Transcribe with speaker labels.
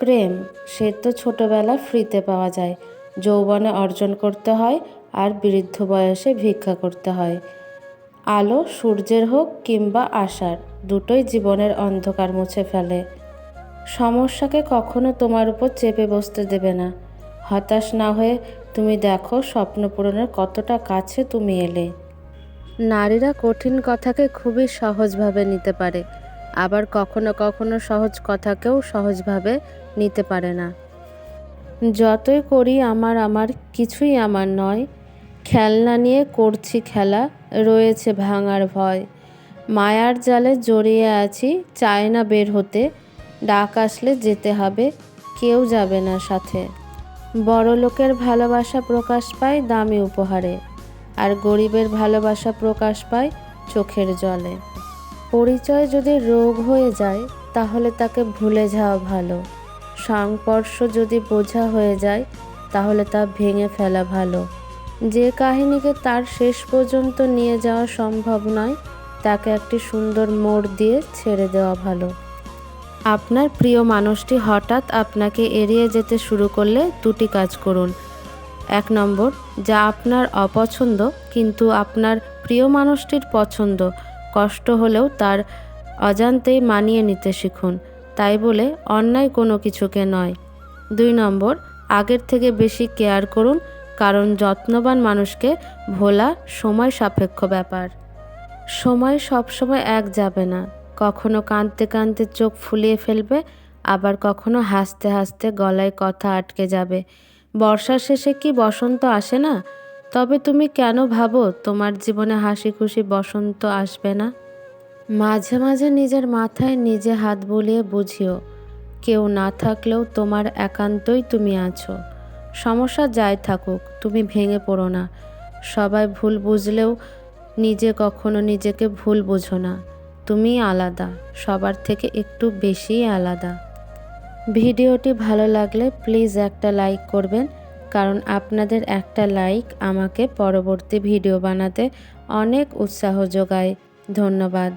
Speaker 1: প্রেম, সে তো ছোটোবেলা ফ্রিতে পাওয়া যায়। যৌবনে অর্জন করতে হয় আর বৃদ্ধ বয়সে ভিক্ষা করতে হয়। আলো সূর্যের হোক কিংবা আশার দুটোই জীবনের অন্ধকার মুছে ফেলে। সমস্যাকে কখনো তোমার উপর চেপে বসতে দেবে না। হতাশ না হয়ে তুমি দেখো স্বপ্ন পূরণের কতটা কাছে তুমি এলে। নারীরা কঠিন কথাকে খুবই সহজভাবে নিতে পারে। আবার কখনো কখনো সহজ কথাকেও সহজভাবে নিতে পারে না। যতই করি আমার আমার, কিছুই আমার নয়। খেলনা নিয়ে করছি খেলা, রয়েছে ভাঙার ভয়। মায়ার জালে জড়িয়ে আছি চায় না বের হতে। ডাক আসলে যেতে হবে, কেউ যাবে না সাথে। বড় লোকের ভালোবাসা প্রকাশ পায় দামি উপহারে, আর গরিবের ভালোবাসা প্রকাশ পায় চোখের জলে। পরিচয় যদি রোগ হয়ে যায়, তাহলে তাকে ভুলে যাওয়া ভালো। সংস্পর্শ যদি বোঝা হয়ে যায়, তাহলে তা ভেঙে ফেলা ভালো। যে কাহিনীকে তার শেষ পর্যন্ত নিয়ে যাওয়া সম্ভব নয়, তাকে একটি সুন্দর মোড় দিয়ে ছেড়ে দেওয়া ভালো। আপনার প্রিয় মানুষটি হঠাৎ আপনাকে এড়িয়ে যেতে শুরু করলে দুটি কাজ করুন। এক নম্বর, যা আপনার অপছন্দ, কিন্তু আপনার প্রিয় মানুষটির পছন্দ। কষ্ট হলেও তার অজান্তেই মানিয়ে নিতে শিখুন। তাই বলে অন্যায় কোনো কিছুকে নয়। দুই নম্বর, আগের থেকে বেশি কেয়ার করুন, কারণ যত্নবান মানুষকে ভোলা সময় সাপেক্ষ ব্যাপার। সময় সবসময় এক যাবে না। কখনো কাঁদতে কাঁদতে চোখ ফুলিয়ে ফেলবে, আবার কখনো হাসতে হাসতে গলায় কথা আটকে যাবে। বর্ষার শেষে কি বসন্ত আসে না? তবে তুমি কেন ভাবো তোমার জীবনে হাসি খুশি বসন্ত আসবে না? মাঝে মাঝে নিজের মাথায় নিজে হাত বুলিয়ে বুঝিও, কেউ না থাকলেও তোমার একান্তই তুমি আছো। সমস্যা যাই থাকুক, তুমি ভেঙে পড়ো না। সবাই ভুল বুঝলেও নিজে কখনো নিজেকে ভুল বোঝো না। তুমি আলাদা, সবার থেকে একটু বেশিই আলাদা। ভিডিওটি ভালো লাগলে প্লিজ একটা লাইক করবেন কারণ আপনাদের একটা লাইক আমাকে পরবর্তী ভিডিও বানাতে অনেক উৎসাহ যোগায়। ধন্যবাদ।